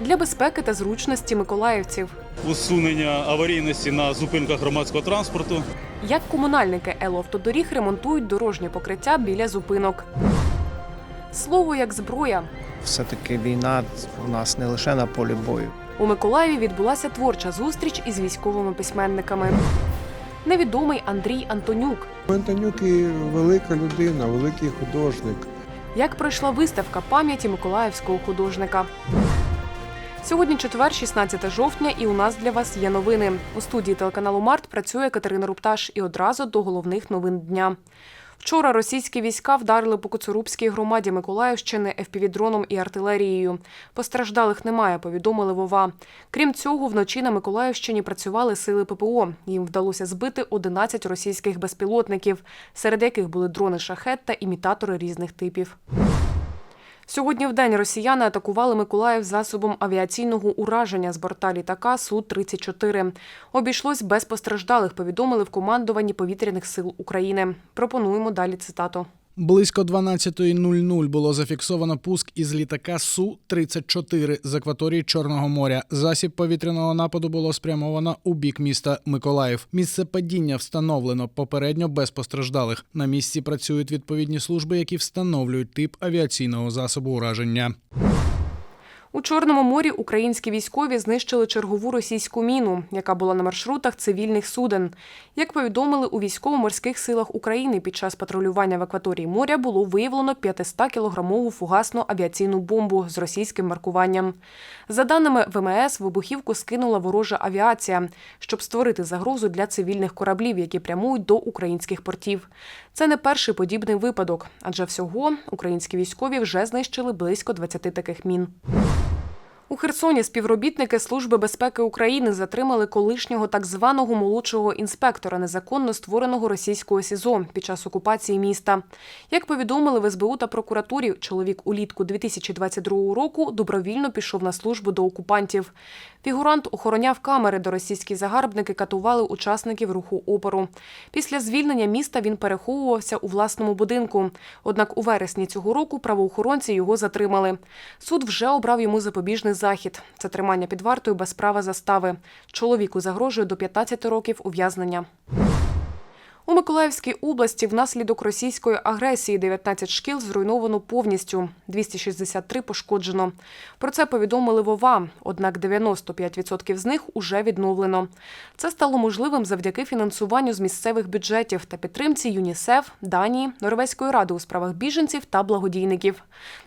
для безпеки та зручності миколаївців. усунення аварійності на зупинках громадського транспорту. Як комунальники елоавтодоріг ремонтують дорожнє покриття біля зупинок. Слово як зброя. Все-таки війна у нас не лише на полі бою. У Миколаєві відбулася творча зустріч із військовими письменниками. Невідомий Андрій Антонюк. Антонюк і велика людина, великий художник. Як пройшла виставка пам'яті миколаївського художника. Сьогодні четвер, 16 жовтня, і у нас для вас є новини. У студії телеканалу Март працює Катерина Рупташ і одразу до головних новин дня. Вчора російські війська вдарили по Коцурубській громаді Миколаївщини ФПВ-дроном і артилерією. Постраждалих немає, повідомили Вова. Крім цього, вночі на Миколаївщині працювали сили ППО. Їм вдалося збити 11 російських безпілотників, серед яких були дрони шахет та імітатори різних типів. Сьогодні в день росіяни атакували Миколаїв засобом авіаційного ураження з борта літака Су-34. Обійшлось без постраждалих, повідомили в командуванні повітряних сил України. Пропонуємо далі цитату. Близько 12.00 було зафіксовано пуск із літака Су-34 з акваторії Чорного моря. Засіб повітряного нападу було спрямовано у бік міста Миколаїв. Місце падіння встановлено попередньо без постраждалих. На місці працюють відповідні служби, які встановлюють тип авіаційного засобу ураження. У Чорному морі українські військові знищили чергову російську міну, яка була на маршрутах цивільних суден. Як повідомили у військово-морських силах України, під час патрулювання в акваторії моря було виявлено 500-кілограмову фугасну авіаційну бомбу з російським маркуванням. За даними ВМС, вибухівку скинула ворожа авіація, щоб створити загрозу для цивільних кораблів, які прямують до українських портів. Це не перший подібний випадок, адже всього українські військові вже знищили близько 20 таких мін. У Херсоні співробітники Служби безпеки України затримали колишнього так званого молодшого інспектора незаконно створеного російського СІЗО під час окупації міста. Як повідомили в СБУ та прокуратурі, чоловік улітку 2022 року добровільно пішов на службу до окупантів. Фігурант охороняв камери, де російські загарбники катували учасників руху опору. Після звільнення міста він переховувався у власному будинку. Однак у вересні цього року правоохоронці його затримали. Суд вже обрав йому запобіжний захід. Це тримання під вартою без права застави. Чоловіку загрожує до 15 років ув'язнення. У Миколаївській області внаслідок російської агресії 19 шкіл зруйновано повністю, 263 пошкоджено. Про це повідомили ВОВА, однак 95% з них уже відновлено. Це стало можливим завдяки фінансуванню з місцевих бюджетів та підтримці ЮНІСЕФ, Данії, Норвезької ради у справах біженців та благодійників.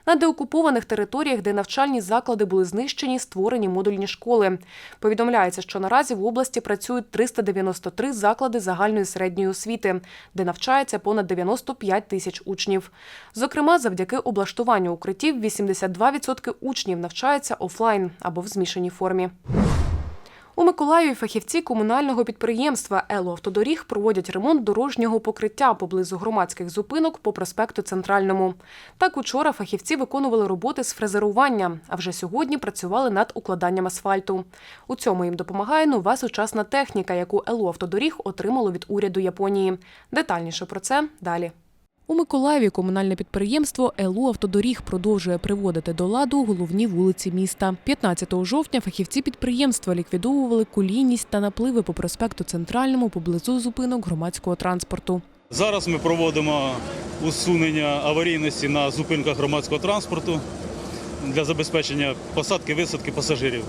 На деокупованих територіях, де навчальні заклади були знищені, створені модульні школи. Повідомляється, що наразі в області працюють 393 заклади загальної середньої освіти, де навчається понад 95 тисяч учнів. Зокрема, завдяки облаштуванню укриттів 82% учнів навчаються офлайн або в змішаній формі. У Миколаєві фахівці комунального підприємства «Елоавтодоріг» проводять ремонт дорожнього покриття поблизу громадських зупинок по проспекту Центральному. Так учора фахівці виконували роботи з фрезерування, а вже сьогодні працювали над укладанням асфальту. У цьому їм допомагає нова сучасна техніка, яку «Елоавтодоріг» отримало від уряду Японії. Детальніше про це далі. У Миколаєві комунальне підприємство «ЕЛУ Автодоріг» продовжує приводити до ладу головні вулиці міста. 15 жовтня фахівці підприємства ліквідовували кулійність та напливи по проспекту Центральному поблизу зупинок громадського транспорту. Зараз ми проводимо усунення аварійності на зупинках громадського транспорту для забезпечення посадки висадки пасажирів.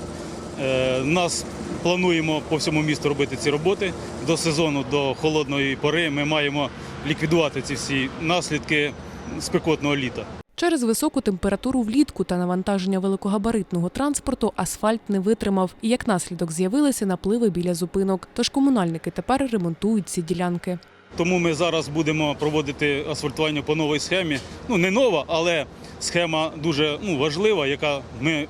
Е, Нас плануємо по всьому місту робити ці роботи. До сезону, до холодної пори ми маємо ліквідувати ці всі наслідки спекотного літа. Через високу температуру влітку та навантаження великогабаритного транспорту асфальт не витримав, і як наслідок з'явилися напливи біля зупинок. Тож комунальники тепер ремонтують ці ділянки. Тому ми зараз будемо проводити асфальтування по новій схемі. Ну не нова, але схема дуже ну, важлива, яка ми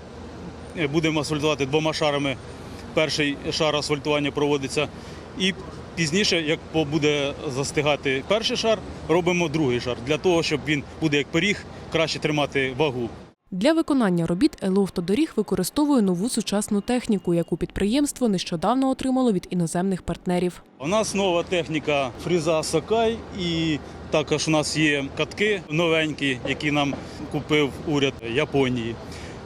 будемо асфальтувати двома шарами. Перший шар асфальтування проводиться. І пізніше, як буде застигати перший шар, робимо другий шар для того, щоб він буде як пиріг краще тримати вагу. Для виконання робіт «Елоавтодоріг» використовує нову сучасну техніку, яку підприємство нещодавно отримало від іноземних партнерів. У нас нова техніка фріза Сакай, і також у нас є катки новенькі, які нам купив уряд Японії.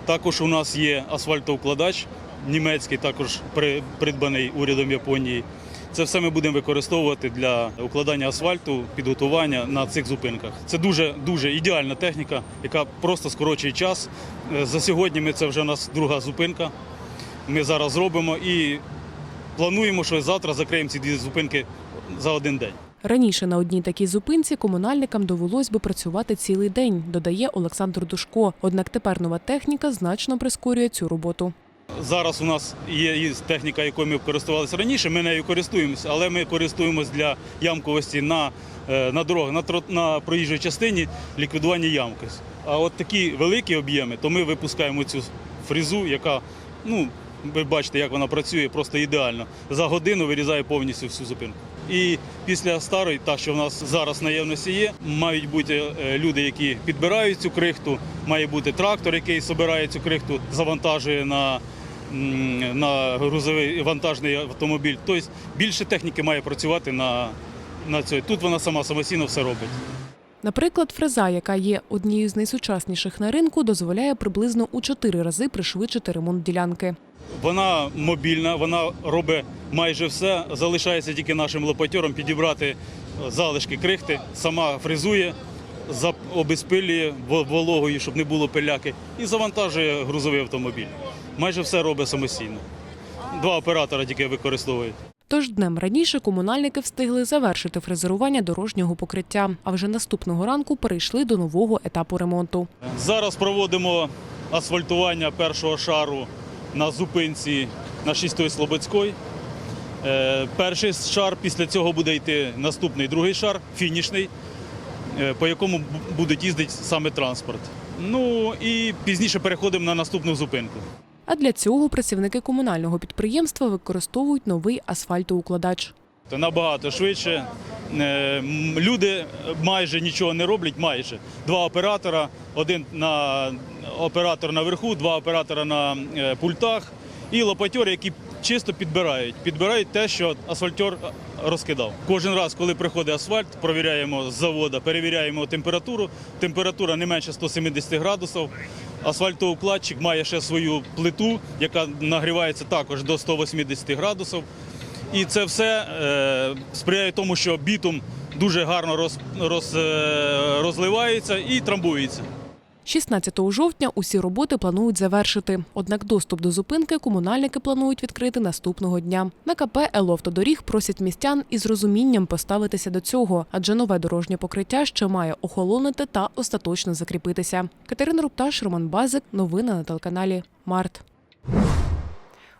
Також у нас є асфальтовкладач німецький, також придбаний урядом Японії. Це все ми будемо використовувати для укладання асфальту, підготування на цих зупинках. Це дуже дуже ідеальна техніка, яка просто скорочує час. Е, За сьогодні ми це вже у нас друга зупинка. Ми зараз зробимо і плануємо, що завтра закриємо ці дві зупинки за один день. Раніше на одній такій зупинці комунальникам довелось би працювати цілий день, додає Олександр Душко. Однак тепер нова техніка значно прискорює цю роботу. Зараз у нас є техніка, якою ми користувалися раніше. Ми нею користуємося, але ми користуємось для ямковості на, е, на дорогах, на, на проїжджій частині ліквідування ямки. А от такі великі об'єми, то ми випускаємо цю фрезу, яка, ну, ви бачите, як вона працює, просто ідеально. За годину вирізає повністю всю зупинку. І після старої, та що в нас зараз наявності є, мають бути е, люди, які підбирають цю крихту, має бути трактор, який збирає цю крихту, завантажує на, на грузовий вантажний автомобіль. Тобто більше техніки має працювати на, на цьому. Тут вона сама самостійно все робить. Наприклад, фреза, яка є однією з найсучасніших на ринку, дозволяє приблизно у чотири рази пришвидшити ремонт ділянки. Вона мобільна, вона робить майже все. Залишається тільки нашим лопатьорам підібрати залишки крихти, сама фрезує, обезпилює вологою, щоб не було пиляки, і завантажує грузовий автомобіль. Майже все робить самостійно. Два оператора тільки використовують. Тож днем раніше комунальники встигли завершити фрезерування дорожнього покриття, а вже наступного ранку перейшли до нового етапу ремонту. Зараз проводимо асфальтування першого шару на зупинці на 6 Слободської. Е, Перший шар, після цього буде йти наступний другий шар, фінішний, по якому бу- будуть їздити саме транспорт. Ну і пізніше переходимо на наступну зупинку. А для цього працівники комунального підприємства використовують новий асфальтоукладач. Це набагато швидше. Е, Люди майже нічого не роблять, майже. Два оператора, один на оператор наверху, два оператора на е, пультах і лопатьори, які чисто підбирають. Підбирають те, що асфальтер розкидав. Кожен раз, коли приходить асфальт, провіряємо з заводу, перевіряємо температуру. Температура не менше 170 градусів. Асфальтоукладчик має ще свою плиту, яка нагрівається також до 180 градусів. І це все е, сприяє тому, що бітум дуже гарно роз, роз, е, розливається і трамбується. 16 жовтня усі роботи планують завершити. Однак доступ до зупинки комунальники планують відкрити наступного дня. На КП «Еловтодоріг» просять містян із розумінням поставитися до цього, адже нове дорожнє покриття ще має охолонити та остаточно закріпитися. Катерина Рупташ, Роман Базик. Новини на телеканалі Март.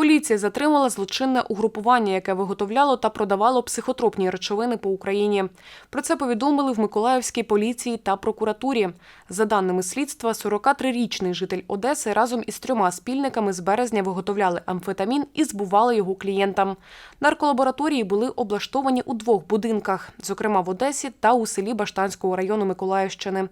Поліція затримала злочинне угрупування, яке виготовляло та продавало психотропні речовини по Україні. Про це повідомили в Миколаївській поліції та прокуратурі. За даними слідства, 43-річний житель Одеси разом із трьома спільниками з березня виготовляли амфетамін і збували його клієнтам. Нарколабораторії були облаштовані у двох будинках, зокрема в Одесі та у селі Баштанського району Миколаївщини.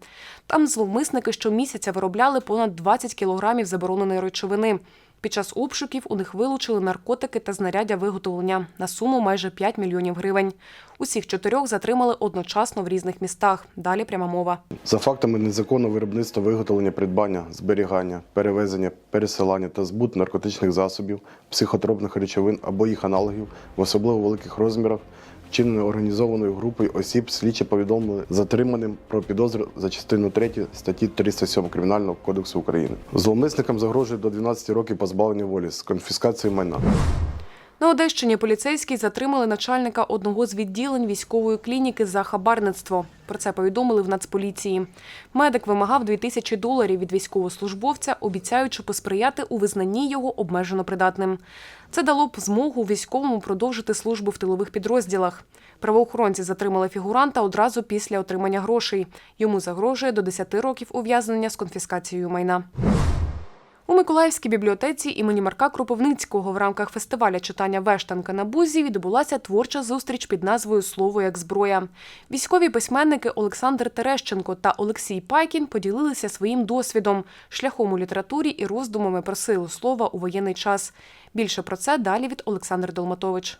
Там зловмисники щомісяця виробляли понад 20 кілограмів забороненої речовини. Під час обшуків у них вилучили наркотики та знаряддя виготовлення на суму майже 5 мільйонів гривень. Усіх чотирьох затримали одночасно в різних містах. Далі пряма мова. За фактами незаконного виробництва, виготовлення, придбання, зберігання, перевезення, пересилання та збут наркотичних засобів, психотропних речовин або їх аналогів в особливо великих розмірах, вчинено організованою групою осіб, слідчі повідомили затриманим про підозру за частину 3 статті 307 Кримінального кодексу України. Зловмисникам загрожує до 12 років позбавлення волі з конфіскацією майна. На Одещині поліцейські затримали начальника одного з відділень військової клініки за хабарництво. Про це повідомили в Нацполіції. Медик вимагав 2000 доларів від військовослужбовця, обіцяючи посприяти у визнанні його обмежено придатним. Це дало б змогу військовому продовжити службу в тилових підрозділах. Правоохоронці затримали фігуранта одразу після отримання грошей. Йому загрожує до 10 років ув'язнення з конфіскацією майна. У Миколаївській бібліотеці імені Марка Кропивницького в рамках фестиваля читання Вештанка на бузі відбулася творча зустріч під назвою Слово як зброя. Військові письменники Олександр Терещенко та Олексій Пайкін поділилися своїм досвідом, шляхом у літературі і роздумами про силу слова у воєнний час. Більше про це далі від Олександр Долматович.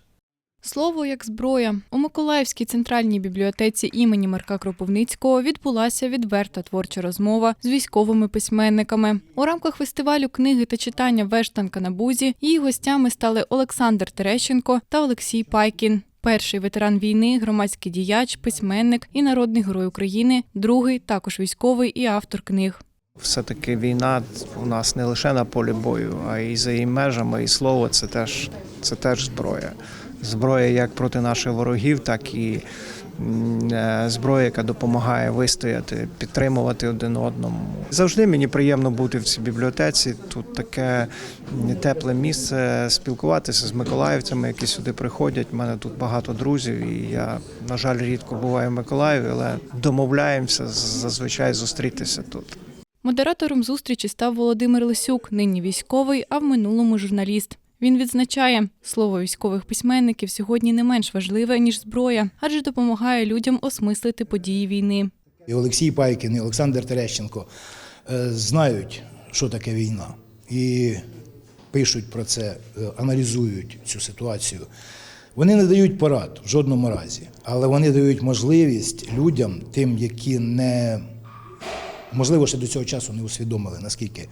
Слово як зброя у Миколаївській центральній бібліотеці імені Марка Кропивницького відбулася відверта творча розмова з військовими письменниками. У рамках фестивалю книги та читання Вештанка на бузі її гостями стали Олександр Терещенко та Олексій Пайкін. Перший ветеран війни, громадський діяч, письменник і народний герой України, другий також військовий і автор книг. Все-таки війна у нас не лише на полі бою, а й за її межами, і слово це теж, це теж зброя. Зброя як проти наших ворогів, так і е, зброя, яка допомагає вистояти, підтримувати один одному. Завжди мені приємно бути в цій бібліотеці. Тут таке тепле місце спілкуватися з миколаївцями, які сюди приходять. У мене тут багато друзів, і я, на жаль, рідко буваю в Миколаєві, але домовляємося зазвичай зустрітися тут. Модератором зустрічі став Володимир Лисюк, нині військовий, а в минулому журналіст. Він відзначає, слово військових письменників сьогодні не менш важливе ніж зброя, адже допомагає людям осмислити події війни. І Олексій Пайкін, і Олександр Терещенко е, знають, що таке війна, і пишуть про це, е, аналізують цю ситуацію. Вони не дають порад в жодному разі, але вони дають можливість людям, тим, які не можливо ще до цього часу не усвідомили, наскільки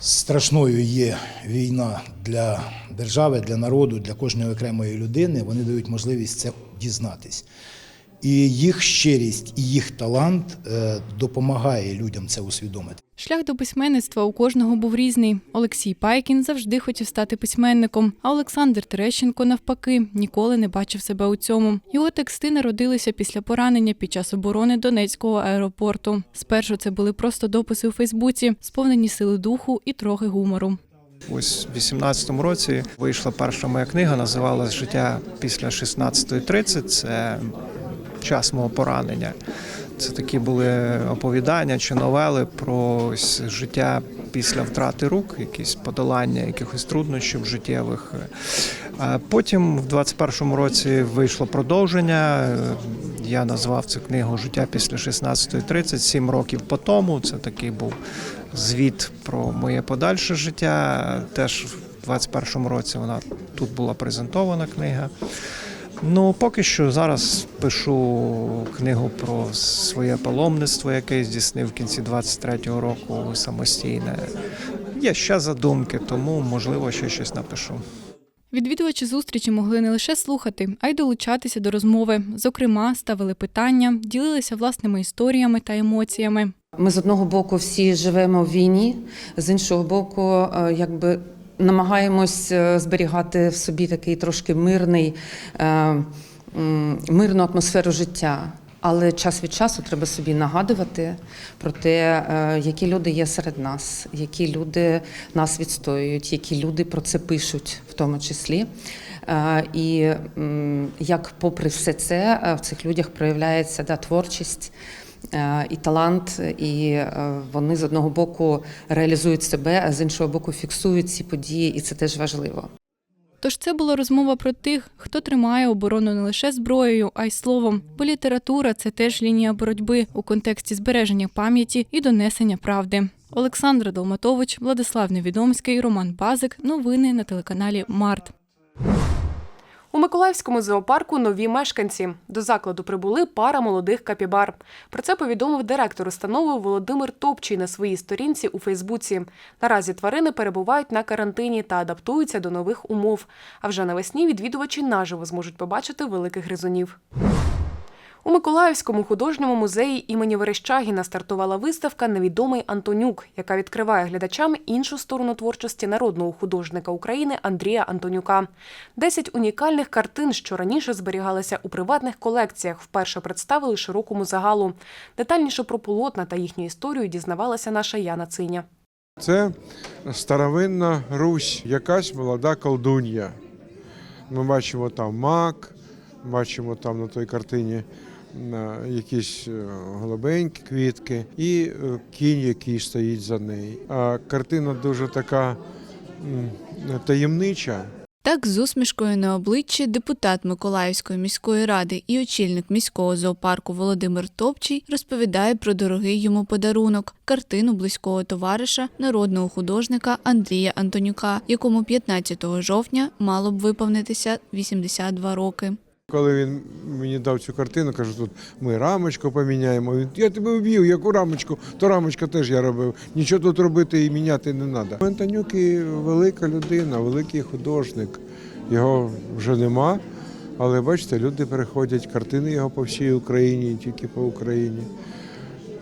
страшною є війна для держави, для народу, для кожної окремої людини. Вони дають можливість це дізнатись. І їх щирість, і їх талант е, допомагає людям це усвідомити. Шлях до письменництва у кожного був різний. Олексій Пайкін завжди хотів стати письменником, а Олександр Терещенко, навпаки, ніколи не бачив себе у цьому. Його тексти народилися після поранення під час оборони Донецького аеропорту. Спершу це були просто дописи у Фейсбуці, сповнені сили духу і трохи гумору. Ось в 18-му році вийшла перша моя книга, називалась Життя після 16.30. Це час мого поранення. Це такі були оповідання чи новели про життя після втрати рук, якісь подолання якихось труднощів життєвих. Потім, в 21-му році, вийшло продовження. Я назвав цю книгу Життя після 16.30, сім років по тому. Це такий був звіт про моє подальше життя. Теж в 21-му році вона тут була презентована книга. Ну, поки що зараз пишу книгу про своє паломництво, яке я здійснив в кінці 23-го року самостійне. Є ще задумки, тому можливо ще щось напишу. Відвідувачі зустрічі могли не лише слухати, а й долучатися до розмови. Зокрема, ставили питання, ділилися власними історіями та емоціями. Ми з одного боку всі живемо в війні, з іншого боку, е, якби намагаємось е, зберігати в собі такий трошки мирний, е, мирну атмосферу життя. Але час від часу треба собі нагадувати про те, е, які люди є серед нас, які люди нас відстоюють, які люди про це пишуть, в тому числі. І як, попри все це, в цих людях проявляється да, творчість і талант, і е, вони з одного боку реалізують себе, а з іншого боку фіксують ці події, і це теж важливо. Тож це була розмова про тих, хто тримає оборону не лише зброєю, а й словом. Бо література це теж лінія боротьби у контексті збереження пам'яті і донесення правди. Олександра Долматович, Владислав Невідомський, Роман Базик. Новини на телеканалі Март. У Миколаївському зоопарку нові мешканці. До закладу прибули пара молодих капібар. Про це повідомив директор установи Володимир Топчий на своїй сторінці у Фейсбуці. Наразі тварини перебувають на карантині та адаптуються до нових умов. А вже навесні відвідувачі наживо зможуть побачити великих гризунів. У Миколаївському художньому музеї імені Верещагіна стартувала виставка Невідомий Антонюк, яка відкриває глядачам іншу сторону творчості народного художника України Андрія Антонюка. Десять унікальних картин, що раніше зберігалися у приватних колекціях, вперше представили широкому загалу. Детальніше про полотна та їхню історію дізнавалася наша Яна Циня. Це старовинна Русь, якась молода колдун'я. Ми бачимо там мак, бачимо там на той картині якісь е, голубенькі квітки і е, кінь, який стоїть за нею. А картина дуже така таємнича. Так, з усмішкою на обличчі депутат Миколаївської міської ради і очільник міського зоопарку Володимир Топчий розповідає про дорогий йому подарунок картину близького товариша, народного художника Андрія Антонюка, якому 15 жовтня мало б виповнитися 82 роки. Коли він мені дав цю картину, кажу, тут ми рамочку поміняємо. Він, я тебе вб'ю, яку рамочку, то рамочка теж я робив. Нічого тут робити і міняти не треба. Антонюк і велика людина, великий художник. Його вже нема. Але бачите, люди переходять, картини його по всій Україні, тільки по Україні.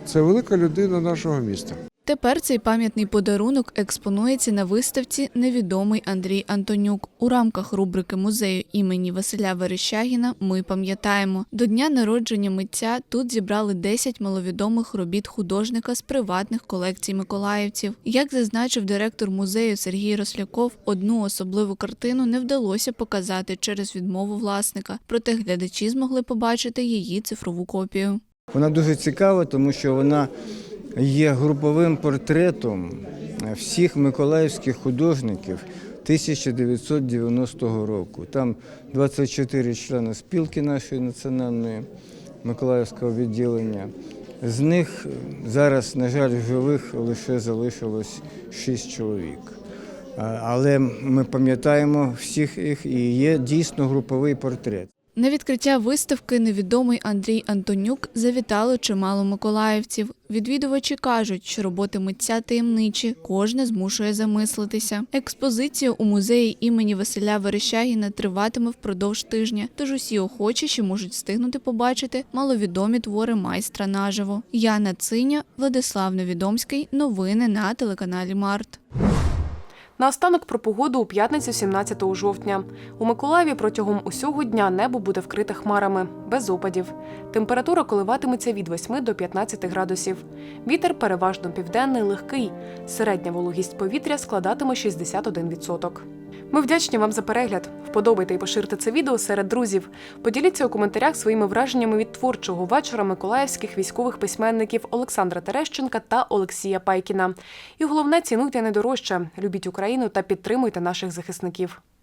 Це велика людина нашого міста. Тепер цей пам'ятний подарунок експонується на виставці Невідомий Андрій Антонюк у рамках рубрики музею імені Василя Верещагіна. Ми пам'ятаємо до дня народження митця. Тут зібрали 10 маловідомих робіт художника з приватних колекцій миколаївців. Як зазначив директор музею Сергій Росляков, одну особливу картину не вдалося показати через відмову власника, проте глядачі змогли побачити її цифрову копію. Вона дуже цікава, тому що вона є груповим портретом всіх миколаївських художників 1990 року. Там 24 члени спілки нашої національної Миколаївського відділення. З них зараз, на жаль, живих лише залишилось 6 чоловік. Але ми пам'ятаємо всіх їх і є дійсно груповий портрет. На відкриття виставки невідомий Андрій Антонюк завітало чимало миколаївців. Відвідувачі кажуть, що роботи митця таємничі, кожне змушує замислитися. Експозиція у музеї імені Василя Верещагіна триватиме впродовж тижня, тож усі охочі ще можуть встигнути побачити маловідомі твори майстра наживо. Яна Циня, Владислав Невідомський. Новини на телеканалі Март. Наостанок про погоду у п'ятницю 17 жовтня. У Миколаєві протягом усього дня небо буде вкрите хмарами, без опадів. Температура коливатиметься від 8 до 15 градусів. Вітер переважно південний, легкий. Середня вологість повітря складатиме 61%. Ми вдячні вам за перегляд. Вподобайте і поширте це відео серед друзів. Поділіться у коментарях своїми враженнями від творчого вечора миколаївських військових письменників Олександра Терещенка та Олексія Пайкіна. І головне цінуйте найдорожче, любіть Україну та підтримуйте наших захисників.